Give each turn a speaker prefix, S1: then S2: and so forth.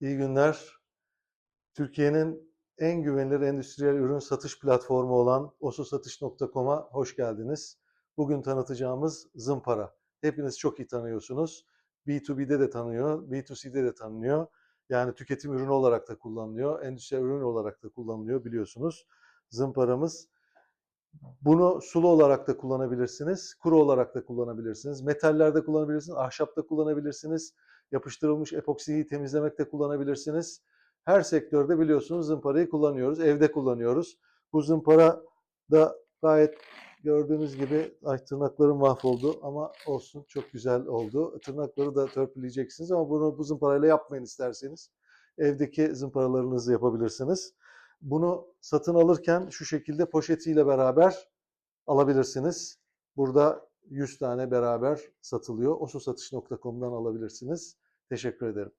S1: İyi günler. Türkiye'nin en güvenilir endüstriyel ürün satış platformu olan ososatış.com'a hoş geldiniz. Bugün tanıtacağımız Zımpara. Hepiniz çok iyi tanıyorsunuz. B2B'de de tanıyor, B2C'de de tanınıyor. Yani tüketim ürünü olarak da kullanılıyor, endüstriyel ürün olarak da kullanılıyor biliyorsunuz. Zımparamız. Bunu sulu olarak da kullanabilirsiniz, kuru olarak da kullanabilirsiniz, metallerde kullanabilirsiniz, ahşapta kullanabilirsiniz, yapıştırılmış epoksiyi temizlemekte kullanabilirsiniz. Her sektörde biliyorsunuz zımparayı kullanıyoruz, evde kullanıyoruz. Bu zımpara da gayet gördüğünüz gibi ay tırnaklarım mahvoldu ama olsun çok güzel oldu. Tırnakları da törpüleyeceksiniz ama bunu bu zımparayla yapmayın isterseniz. Evdeki zımparalarınızı yapabilirsiniz. Bunu satın alırken şu şekilde poşetiyle beraber alabilirsiniz. Burada 100 tane beraber satılıyor. ososatış.com'dan alabilirsiniz. Teşekkür ederim.